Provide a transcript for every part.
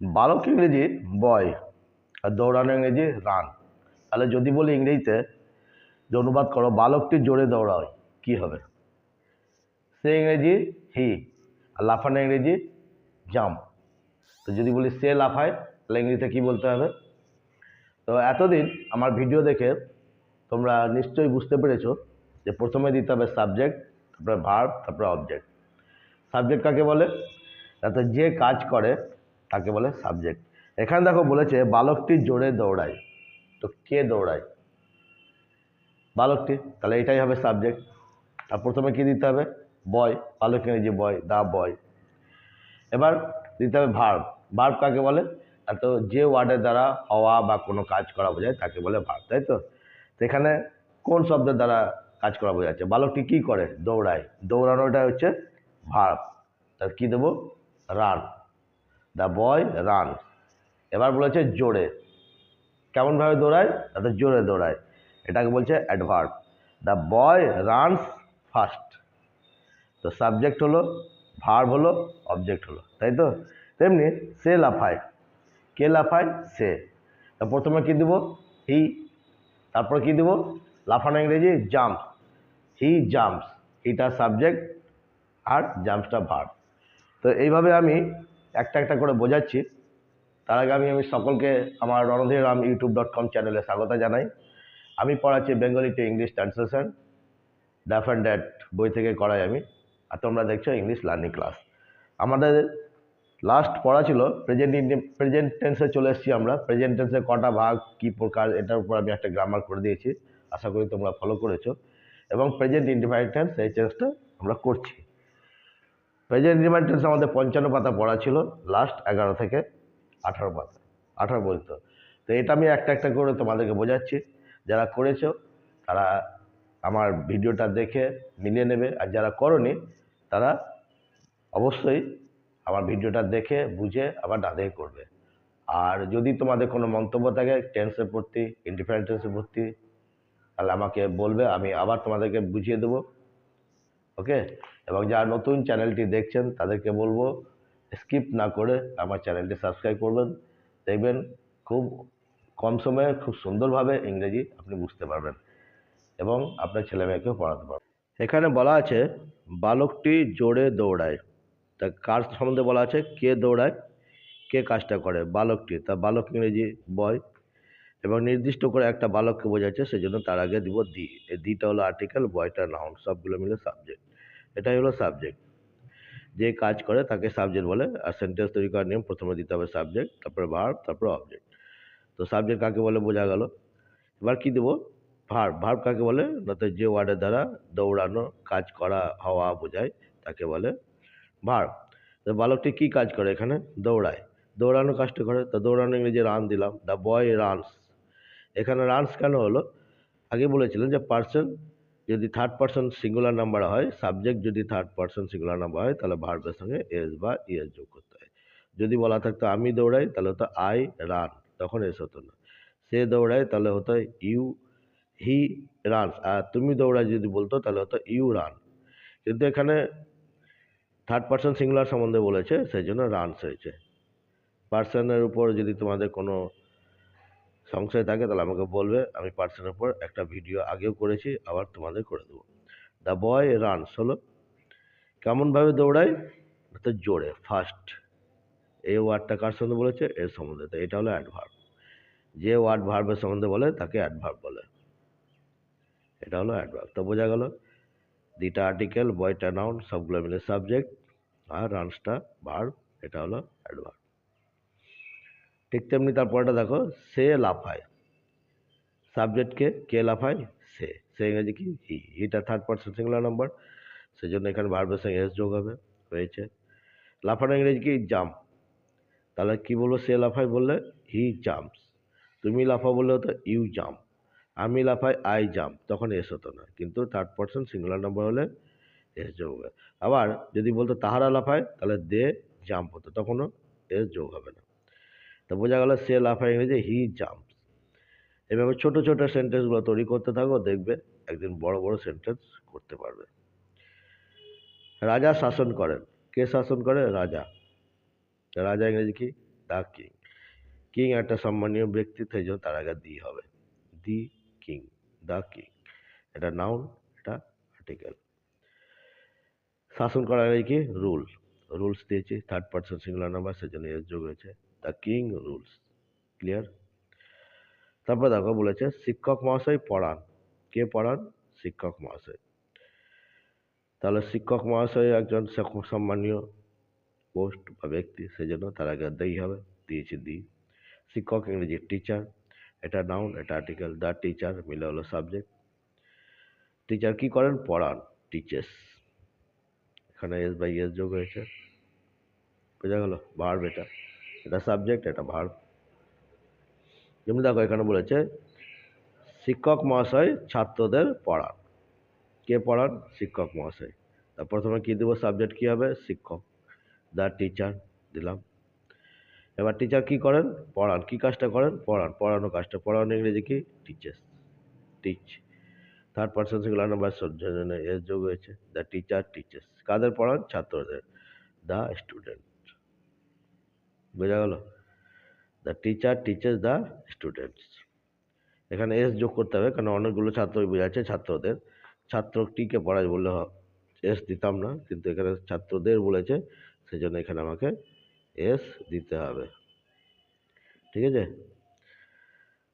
বালক ইংরেজি বয় আর দৌড়ানো ইংরেজি রান। তাহলে যদি বলি ইংরেজিতে, যে অনুবাদ করো বালকটি জোরে দৌড়ায় কি হবে? সে ইংরেজি হি, আর লাফানো ইংরেজি জাম্প তো যদি বলি সে লাফায়, তাহলে ইংরেজিতে কী বলতে হবে? তো এতদিন আমার ভিডিও দেখে তোমরা নিশ্চয়ই বুঝতে পেরেছ যে প্রথমে দিতে হবে সাবজেক্ট, তারপরে ভার্ব, তারপরে অবজেক্ট। সাবজেক্ট কাকে বলে? তাতে যে কাজ করে তাকে বলে সাবজেক্ট এখানে দেখো বলেছে, বালকটি জোরে দৌড়ায়। তো কে দৌড়ায়? বালকটি। তাহলে এটাই হবে সাবজেক্ট আর প্রথমে কি দিতে হবে? বয় বালক ইংরেজি বয় দা বয় এবার দিতে হবে ভার্ব ভার্ব কাকে বলে? তো যে ওয়ার্ডের দ্বারা হওয়া বা কোনো কাজ করা বোঝায়, তাকে বলে ভার্ব তাই তো? এখানে কোন শব্দের দ্বারা কাজ করা বোঝাচ্ছে? বালকটি কী করে? দৌড়ায়। দৌড়ানোটা হচ্ছে ভার্ব তার কী দেবো? রান দ্য বয় রান এবার বলেছে জোরে। কেমনভাবে দৌড়ায়? তাতে জোরে দৌড়ায়। এটাকে বলছে adverb the boy runs fast তো সাবজেক্ট হলো ভার্ব হলো অবজেক্ট হলো। তাই তো? তেমনি সে লাফায়। কে লাফায়? সে। তা প্রথমে কী দেবো? হি তারপর কী দেবো? লাফানো ইংরেজি জাম্প হি জাম্পস হিটা সাবজেক্ট আর জাম্পসটা ভার্ব তো এইভাবে আমি একটা একটা করে বোঝাচ্ছি। তার আগে আমি আমি সকলকে আমার Randhir Ram YouTube dot com চ্যানেলে স্বাগত জানাই। আমি পড়াচ্ছি বেঙ্গলি টু ইংলিশ ট্রান্সলেশন ড্যাফ অ্যান্ড ড্যাট বই থেকে করাই আমি, আর তোমরা দেখছ ইংলিশ লার্নিং ক্লাস। আমাদের লাস্ট পড়া ছিল প্রেজেন্ট প্রেজেন্ট টেন্সে চলে এসেছি আমরা। প্রেজেন্ট টেন্সে কটা ভাগ, কী প্রকার, এটার উপর আমি একটা গ্রামার করে দিয়েছি। আশা করি তোমরা ফলো করেছ। এবং প্রেজেন্ট ইন্ডিফাইড টেন্স এই চেঞ্জটা আমরা করছি। প্রেজেন্ট ইন্ডিফাইড টেন্স আমাদের পঞ্চান্ন পাতা পড়া ছিল লাস্ট এগারো থেকে আঠারো পাতা, আঠারো পর্যন্ত তো এটা আমি একটা একটা করে তোমাদেরকে বোঝাচ্ছি। যারা করেছ, তারা আমার ভিডিওটা দেখে, মিলিয়ে নেবে। আর যারা করনি, তারা অবশ্যই আমার ভিডিওটা দেখে, বুঝে, আবার না করবে। আর যদি তোমাদের কোনো মন্তব্য থাকে টেন্সের প্রতি ইন্ডিফারেন্ট টেন্সের প্রতি, তাহলে আমাকে বলবে, আমি আবার তোমাদেরকে বুঝিয়ে দেবো। ওকে? এবং যারা নতুন চ্যানেলটি দেখছেন, তাদেরকে বলব, স্কিপ না করে আমার চ্যানেলটি সাবস্ক্রাইব করবেন। দেখবেন, খুব কম সময়ে, খুব সুন্দরভাবে ইংরেজি আপনি বুঝতে পারবেন এবং আপনার ছেলে মেয়েকেও পড়াতে পারবেন। এখানে বলা আছে, বালকটি জোরে দৌড়ায়। তা কার সম্বন্ধে বলা আছে? কে দৌড়ায়? কে কাজটা করে? বালকটি। তা বালক ইংরেজি বয় এবং নির্দিষ্ট করে একটা বালককে বোঝাচ্ছে, সেজন্য তার আগে দিব দি। এই দিটা হলো আর্টিকেল বয়টা নাউন সবগুলো মিলে সাবজেক্ট এটাই হলো সাবজেক্ট যে কাজ করে তাকে সাবজেক্ট বলে, আর সেন্টেন্স তৈরি করার নিয়ম প্রথমে দিতে হবে সাবজেক্ট তারপরে ভার্ব তারপরে অবজেক্ট তো সাবজেক্ট কাকে বলে বোঝা গেল। এবার কী দেবো? ভার্ব ভার্ব কাকে বলে? না তো যে ওয়ার্ডের দ্বারা দৌড়ানো, কাজ করা, হওয়া বোঝায়, তাকে বলে ভার্ব তো বালকটি কী কাজ করে এখানে? দৌড়ায়। দৌড়ানো কাজটা করে। তো দৌড়ানো ইংরেজি রান দিলাম। দ্য বয় রানস এখানে রানস কেন হলো? আগে বলেছিলেন যে পার্সন যদি থার্ড পার্সন সিঙ্গুলার নাম্বার হয় সাবজেক্ট যদি থার্ড পার্সন সিঙ্গুলার নাম্বার হয়, তাহলে ভার্বের সঙ্গে এস বা ইএস যোগ করতে হয়। যদি বলা থাকতো আমি দৌড়াই, তাহলে হতো আই রান তখন এস হতো না। সে দৌড়ায়, তাহলে হতো ইউ হি রানস আর তুমি দৌড়ায় যদি বলতো, তাহলে হতো ইউ রান কিন্তু এখানে থার্ড পার্সন সিঙ্গুলার সম্বন্ধে বলেছে, সেই জন্য রানস হয়েছে। পার্সনের উপর যদি তোমাদের কোনো সংশয় থাকে, তাহলে আমাকে বলবে। আমি পার্সনের উপর একটা ভিডিও আগেও করেছি, আবার তোমাদের করে দেবো। দ্য বয় রানস হলো? কেমনভাবে দৌড়ায়? তো জোরে ফাস্ট এই ওয়ার্ডটা কার সম্বন্ধে বলেছে? এর সম্বন্ধে। তো এটা হলো অ্যাডভার্ব যে ওয়ার্ড ভার্বের সম্বন্ধে বলে, তাকে অ্যাডভার্ব বলে। এটা হলো অ্যাডভার্ব তো বোঝা গেল, দিটা আর্টিকেল বয়টা নাউন সবগুলো মিলে সাবজেক্ট আর রানসটা ভার্ব এটা হলো অ্যাডভার্ব ঠিক তেমনি তারপরটা দেখো, সে লাফায়। সাবজেক্টকে কে লাফায়? সে। সে ইংরেজি কি? হি। হিটা থার্ড পার্সন সিঙ্গুলার নাম্বার সেজন্য এখানে ভার্বের সঙ্গে এস যোগ হবে। হয়েছে। লাফানো ইংরেজি কি? জাম্প তাহলে কি বলব? সে লাফায় বললে হি জাম্পস তুমি লাফা বললে হতো ইউ জাম্প আমি লাফাই আই জাম্প তখন এস হতো না। কিন্তু থার্ড পার্সন সিঙ্গুলার নাম্বার হলে এস যোগ হবে। আবার যদি বলতো তাহারা লাফায়, তাহলে দে জাম্প হতো। তখনও এস যোগ হবে না। তো বোঝা গেল সে লাফায় ইংরেজি হি জাম্পস এভাবে ছোট ছোট সেন্টেন্সগুলো তৈরি করতে থাকো, দেখবে একদিন বড় বড় সেন্টেন্স করতে পারবে। রাজা শাসন করেন। কে শাসন করে? রাজা। রাজা ইংরেজি কি? দ্য কিং কিং একটা সম্মানীয় ব্যক্তি সেই জন্য তার আগে দি হবে। দি কিং দ্য কিং এটা নাউন এটা আর্টিকেল শাসন করার কি? রুল রুলস দিয়েছি। থার্ড পার্সন সিঙ্গুলার নাম্বার সেজন্য এস যোগ হয়েছে। দ্য কিং রুলস ক্লিয়ার তারপর দেখো বলেছে, শিক্ষক মহাশয় পড়ান। কে পড়ান? শিক্ষক মহাশয়। তাহলে শিক্ষক মহাশয় একজন সম্মানীয় পোস্ট বা ব্যক্তি, সেজন্য তার আগে দেই হবে, দিয়েছি দি। শিক্ষক ইংরেজি টিচার এটা নাউন এটা আর্টিকেল দ্য টিচার মিলে হলো সাবজেক্ট টিচার কি করেন? পড়ান টিচার্স এখানে এস বাই এস যোগ হয়েছে। বোঝা গেল? ভার্ব এটা। এটা সাবজেক্ট এটা ভার্ব যেমন দেখো, এখানে বলেছে, শিক্ষক মহাশয় ছাত্রদের পড়ান। কে পড়ান? শিক্ষক মহাশয়। তা প্রথমে কী দেবো? সাবজেক্ট কী হবে? শিক্ষক। দ্য টিচার দিলাম। এবার টিচার কি করেন? পড়ান। কি কাজটা করেন? পড়ান। পড়ানো কাজটা। পড়ানো ইংরেজি কি? Teachers teach third person singular number যোগ হয়েছে। দ্য টিচার টিচার্স কাদের পড়ান? ছাত্রদের। দ্য স্টুডেন্ট বোঝা গেল? The teacher teachers the students এখানে এস যোগ করতে হবে কারণ অনেকগুলো ছাত্র বোঝাচ্ছে ছাত্রদের। ছাত্রটিকে পড়ায় বললে এস দিতাম না, কিন্তু এখানে ছাত্রদের বলেছে সেই জন্য এখানে আমাকে এস দিতে হবে। ঠিক আছে?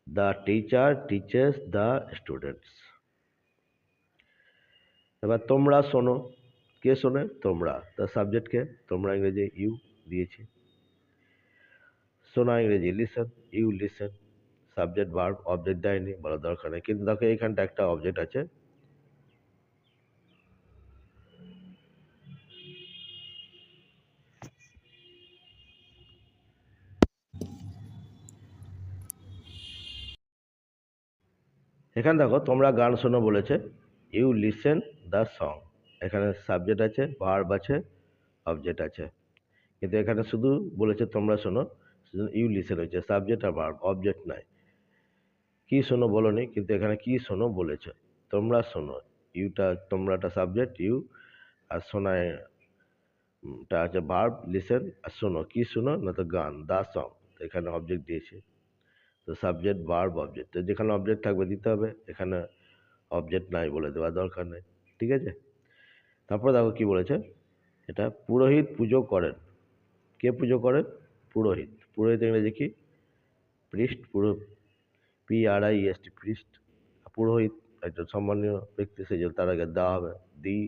The teacher teachers the students এবার তোমরা শোনো। কে শোনে? তোমরা। দ্য সাবজেক্টকে তোমরা ইংরেজি ইউ দিয়েছি। শোনা ইংরেজি listen you listen subject verb object দেয়নি বলার দরকার নেই। কিন্তু দেখো এইখানটা একটা অবজেক্ট আছে। এখানে দেখো, তোমরা গান শোনো বলেছে ইউ লিসেন দ্য সং এখানে সাবজেক্ট আছে ভার্ব আছে অবজেক্ট আছে। কিন্তু এখানে শুধু বলেছে তোমরা শোনো। ইউ লিসেন হয়েছে সাবজেক্ট আর ভার্ব অবজেক্ট নাই। কি শোনো বলনি কিন্তু এখানে কি শোনো বলেছে? তোমরা শোনো, ইউটা, তোমরাটা সাবজেক্ট ইউ আর শোনায় টা আছে ভার্ব লিসেন আর শোনো, কি শোনো? না তো গান, দা সং এখানে অবজেক্ট দিয়েছে। তো সাবজেক্ট ভার্ব অবজেক্ট তো যেখানে অবজেক্ট থাকবে দিতে হবে, এখানে অবজেক্ট নাই বলে দেওয়ার দরকার নেই, ঠিক আছে? তারপর দেখো কি বলেছে, এটা পুরোহিত পুজো করেন। কে পুজো করেন? পুরোহিত। পুরোহিত ইংরেজি কি? প্রিস্ট, পুরো P R I S T priest, পুরোহিত, একজন সম্মানীয় ব্যক্তি, সেই জন্য তার আগে দেওয়া হবে। দি,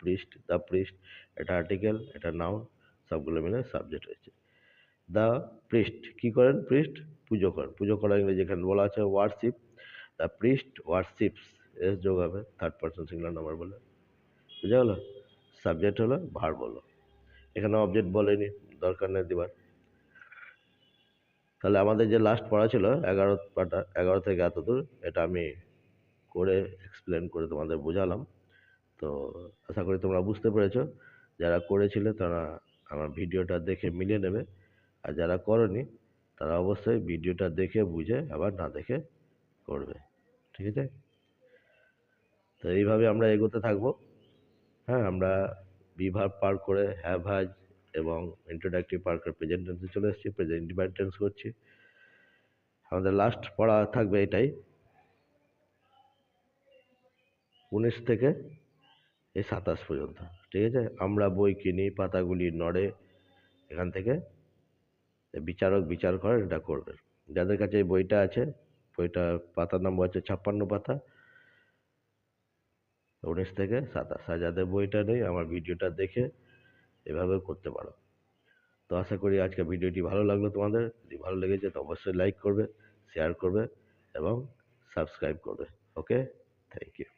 প্রিস্ট দ্য প্রিস্ট, এটা আর্টিকেল, এটা নাউন, সবগুলো মিলে সাবজেক্ট হয়েছে দ্য প্রিস্ট, কী করেন? প্রিস্ট, পুজো করেন। পুজো করা ইংরেজি এখানে বলা আছে worship the priest worships S যোগ হবে থার্ড পার্সন সিঙ্গুলার নাম্বার বলে। বুঝা গেলো? সাবজেক্ট হলো ভার বলো এখানে অবজেক্ট বলেনি, দরকার নেই দেবার। তাহলে আমাদের যে লাস্ট পড়া ছিল, এগারো পাটা, এগারো থেকে এত দূর এটা আমি করে এক্সপ্লেন করে তোমাদের বোঝালাম। তো আশা করি তোমরা বুঝতে পেরেছ। যারা করেছিলে তারা আমার ভিডিওটা দেখে মিলিয়ে নেবে। আর যারা করনি, তারা অবশ্যই ভিডিওটা দেখে, বুঝে, আবার না দেখে করবে। ঠিক আছে? তো এইভাবে আমরা এগোতে থাকব। হ্যাঁ আমরা বিভাগ পার করে হ্যাভ হাজ এবং ইন্ট্রোডাক্টিভ পার করে প্রেজেন্ট টেন্সে চলে এসেছি প্রেজেন্ট টেন্স করছি। আমাদের লাস্ট পড়া থাকবে এটাই। উনিশ থেকে এই সাতাশ পর্যন্ত। ঠিক আছে? আমরা বই কিনি, পাতাগুলি নড়ে এখান থেকে বিচারক বিচার করেন এটা করবেন যাদের কাছে এই বইটা আছে, বইটা পাতার নম্বর হচ্ছে ছাপ্পান্ন পাতা। উনিশ থেকে সাতাশ। আর যাদের বইটা নেই, আমার ভিডিওটা দেখে এভাবে করতে পারো। তো আশা করি আজকে ভিডিওটি ভালো লাগল তোমাদের। যদি ভালো লেগেছে তো অবশ্যই লাইক করবে শেয়ার করবে এবং সাবস্ক্রাইব করবে। Okay thank you